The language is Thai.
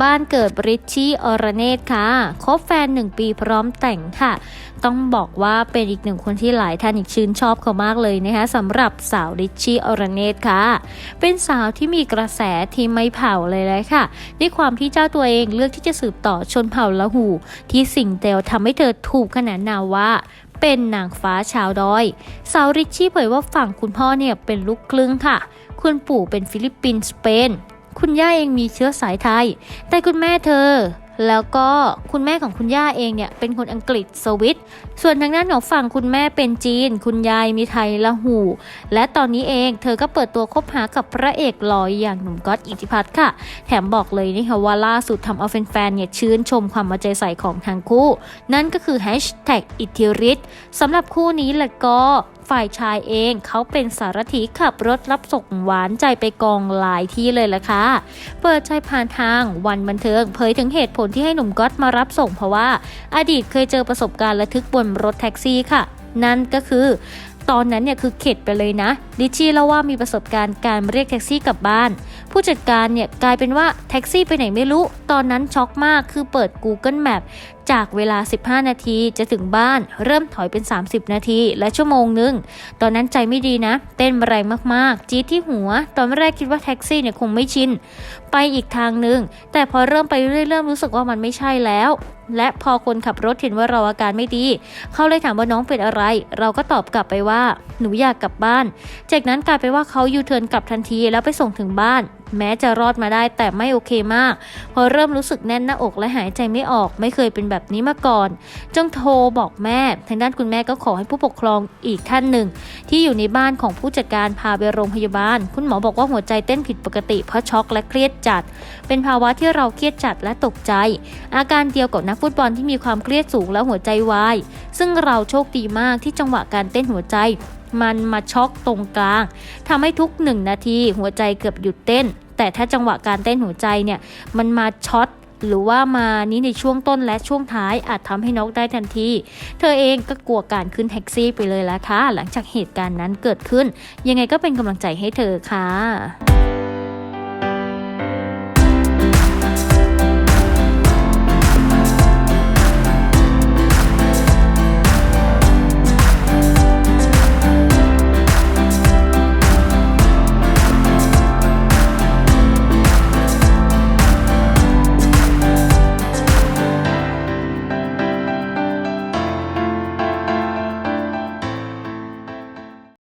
บ้านเกิดริชชี่อรเนตค่ะ คบแฟนหนึ่งปีพร้อมแต่งค่ะ ต้องบอกว่าเป็นอีกหนึ่งคนที่หลายท่านอีกชื่นชอบเขามากเลยนะคะสำหรับสาวริชชี่อรเนตค่ะ เป็นสาวที่มีกระแสที่ไม่เผาเลยเลยค่ะ ด้วยความที่เจ้าตัวเองเลือกที่จะสืบต่อชนเผ่าละหู ที่สิ่งเดียวทำให้เธอถูกขนานนามว่าเป็นนางฟ้าชาวดอย สาวริชชี่เผยว่าฝั่งคุณพ่อเนี่ยเป็นลูกครึ่งค่ะ คุณปู่เป็นฟิลิปปินส์สเปน คุณย่าเองมีเชื้อสายไทย แต่คุณแม่เธอ แล้วก็คุณแม่ของคุณย่าเองเนี่ยเป็นคนอังกฤษสวิต ส่วนทางด้านของฝั่งคุณแม่เป็นจีน คุณยายมีไทยละหู และตอนนี้เองเธอก็เปิดตัวคบหากับพระเอกล่ออย่างหนุ่มก๊อตอิทธิพัฒน์ค่ะ แถมบอกเลยนี่ค่ะว่าล่าสุดทำเอาแฟนๆเนี่ยชื่นชมความมาใจใส่ของทั้งคู่ นั่นก็คือแฮชแท็กอิทธิฤทธิ์สำหรับคู่นี้แหละก็ ฝ่ายชายเองเขาเป็นสารถีขับรถรับส่งหวานใจไปกองหลายที่เลยล่ะค่ะ เปิดใจผ่านทางวันบันเทิงเผยถึงเหตุผลที่ให้หนุ่มก๊อตมารับส่งเพราะว่า อดีตเคยเจอประสบการณ์ระทึกบนรถแท็กซี่ค่ะ นั่นก็คือตอนนั้นเนี่ยคือเข็ดไปเลยนะดิชี่เล่าว่ามีประสบการณ์การเรียกแท็กซี่กลับบ้าน ผู้จัดการเนี่ยกลายเป็นว่าแท็กซี่ไปไหนไม่รู้ ตอนนั้นช็อกมากคือเปิด Google Map จากเวลา 15 นาทีจะถึงบ้าน เริ่มถอยเป็น 30 นาที และชั่วโมงนึง ตอนนั้นใจไม่ดีนะ เต้นแรงมากๆ จี๊ดที่หัว ตอนแรกคิดว่าแท็กซี่เนี่ยคงไม่ชิน ไปอีกทางนึง แต่พอเริ่มไปเรื่อยๆเริ่มรู้สึกว่ามันไม่ใช่แล้ว และพอคนขับรถเห็นว่าเราอาการไม่ดี เขาเลยถามว่าน้องเป็นอะไร เราก็ตอบกลับไปว่าหนูอยากกลับบ้าน จากนั้นกลายเป็นว่าเขายูเทิร์นกลับทันทีแล้วไปส่งถึงบ้าน แม้จะรอดมาได้แต่ไม่โอเคมาก พอเริ่มรู้สึกแน่นหน้าอกและหายใจไม่ออก ไม่เคยเป็นแบบนี้มาก่อน จึงโทรบอกแม่ ทางด้านคุณแม่ก็ขอให้ผู้ปกครองอีกท่านหนึ่ง ที่อยู่ในบ้านของผู้จัดการพาไปโรงพยาบาล คุณหมอบอกว่าหัวใจเต้นผิดปกติ เพราะช็อกและเครียดจัด เป็นภาวะที่เราเครียดจัดและตกใจ อาการเดียวกับนักฟุตบอลที่มีความเครียดสูงและหัวใจวาย ซึ่งเราโชคดีมากที่จังหวะการเต้นหัวใจมันมาช็อกตรงกลางทำให้ทุกหนึ่งนาทีหัวใจเกือบหยุดเต้น แต่ถ้าจังหวะการเต้นหัวใจเนี่ยมันมาช็อตหรือว่ามานี้ในช่วงต้นและช่วงท้ายอาจทำให้น็อกได้ทันที เธอเองก็กลัวการขึ้นแท็กซี่ไปเลยละค่ะ หลังจากเหตุการณ์นั้นเกิดขึ้น ยังไงก็เป็นกำลังใจให้เธอค่ะ